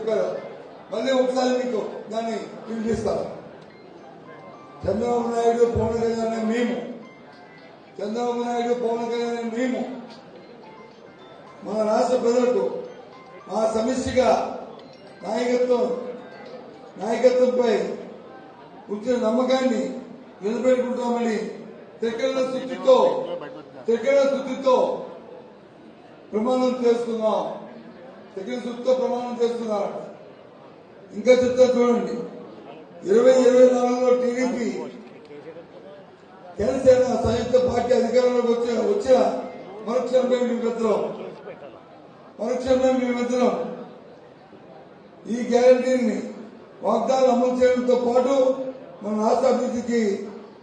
చెప్పారు మళ్ళీ ఒకసారి మీకు దాన్ని వినిపిస్తాను చంద్రబాబు నాయుడు పవన్ కళ్యాణ్ మేము. చంద్రబాబు నాయుడు పవన్ కళ్యాణ్ మేము. మన రాష్ట్ర ప్రజలకు మా సమిష్టిగా నాయకత్వం నాయకత్వంపై ఉంచిన నమ్మకాన్ని నిలబెట్టుకుంటామని త్రికరణ శుద్ధితో త్రికరణ శుద్ధితో ప్రమాణం చేస్తున్నాం. సెకండ్ శుద్ధితో ప్రమాణం చేస్తున్నారట. ఇంకా చెప్తా చూడండి. ఇరవై ఇరవై నాలుగులో టీడీపీ జనసేన సంయుక్త పార్టీ అధికారంలోకి వచ్చిన వచ్చిన మరుక్షణమే మేమిద్దరం మరుక్షణమే మేమిద్దరం ఈ గ్యారంటీని వాగ్దానం అమలు చేయడంతో పాటు మన రాష్ట్ర అభివృద్ధికి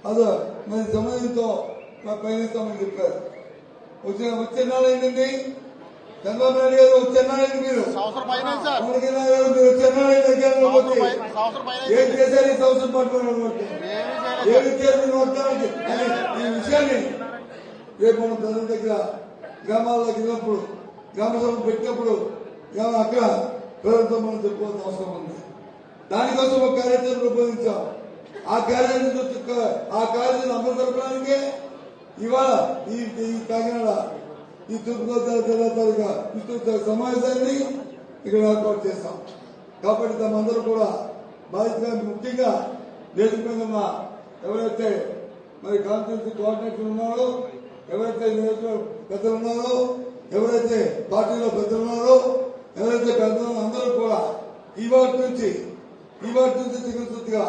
అదో మరి సమయంతో పయనిస్తామని చెప్పారు. వచ్చిన వచ్చే నాడు ఏంటండి? చంద్రబాబు నాయుడు గారు వచ్చే నాడు మీరు పవన్ గారు మీరు అధికారంలోకి ఏం చేశారు. ఈ సంవత్సరం ఏమీ ఈ విషయాన్ని రేపు మనం ప్రజల దగ్గర గ్రామాల్లో వెళ్ళినప్పుడు గ్రామ సభలు పెట్టినప్పుడు అక్కడ ప్రజలతో మనం చెప్పుకోవాల్సిన అవసరం ఉంది. దానికోసం ఒక కార్యాచరణ రూపొందించాం. ఆ కార్యాచరణ ఆ కార్యాచరణ అమలు జరపడానికే ఇవాళ ఈ ఈ కాకినాడ ఈ తూర్పుగోదావరి జిల్లా తాలూకా విస్తృత సమావేశాన్ని ఇక్కడ ఏర్పాటు చేస్తాం. కాబట్టి తమందరూ కూడా బాధ్యతగా ముఖ్యంగా దేశంపైన ఉన్న ఎవరైతే మరి కాన్ఫరెన్స్ కోఆర్డినేటర్ ఉన్నారో ఎవరైతే నియోజకవర్గ పెద్దలు ఉన్నారో ఎవరైతే పార్టీలో పెద్దలు ఉన్నారో ఎవరైతే పెద్దలు అందరూ కూడా ఈ వాటి నుంచి ఈ వాటి నుంచి చికిత్సగా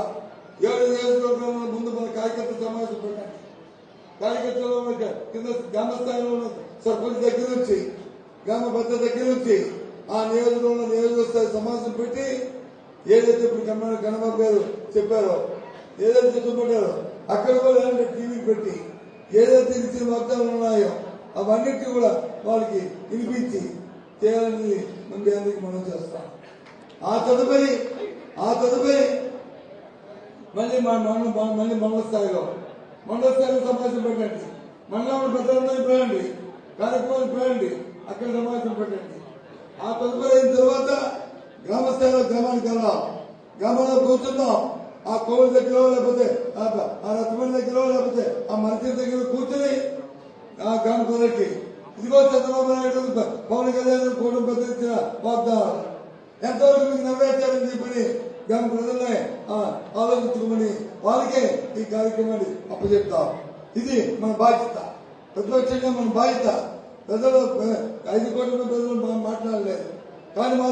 ఏడు నియోజకవర్గంలో ముందు మన కార్యకర్త సమావేశం పెట్టండి. కార్యకర్తలు కింద గ్రామ స్థాయిలో ఉన్నది సర్పంచ్ దగ్గర నుంచి గ్రామ పెద్ద దగ్గర నుంచి ఆ నియోజకవర్గంలో నియోజక స్థాయి సమావేశం పెట్టి ఏదైతే ఇప్పుడు కన్న కన్నబాబు గారు చెప్పారో ఏదైతే చూపెట్టారో అక్కడ కూడా ఏంటంటే టీవీ పెట్టి ఏదైతే ఇచ్చిన వాగ్దానాలు ఉన్నాయో అవన్నిటి కూడా వాళ్ళకి వినిపించి చేయాలని మన అందరికీ మనం చేస్తాం. ఆ తదుపరి ఆ తదుపరి మళ్ళీ మన మళ్ళీ మండల స్థాయిలో మండల స్థాయిలో సమావేశం పెట్టండి. మండలంలో పెద్దలందరినీ పెట్టండి కార్యక్రమాలు వెళ్ళండి అక్కడ సమావేశం పెట్టండి. ఆ తదుపరి అయిన తర్వాత గ్రామ స్థాయిలో గ్రామానికి వెళ్దాం. గ్రామంలో కూర్చుందాం. ఆ కోవిడ్ దగ్గర లేకపోతే ఆ- రత్మని దగ్గర లేకపోతే ఆ మంత్రి దగ్గర కూర్చుని ఆ గ్రామ ప్రజలకి ఇదిగో చంద్రబాబు నాయుడు పవన్ కళ్యాణ్ కూటమి పెద్దలు వాగ్దానం ఎంతవరకు మీకు నెరవేర్చారని చెప్పని గ్రామ ప్రజల్ని ఆ, ఆలోచించుకోమని వాళ్ళకే ఈ కార్యక్రమాన్ని అప్పచెప్తాం. ఇది మన బాధ్యత. ప్రతిపక్షంగా మన బాధ్యత ప్రజలు ఐదు కోట్ల మంది ప్రజలు మాట్లాడలేదు. కానీ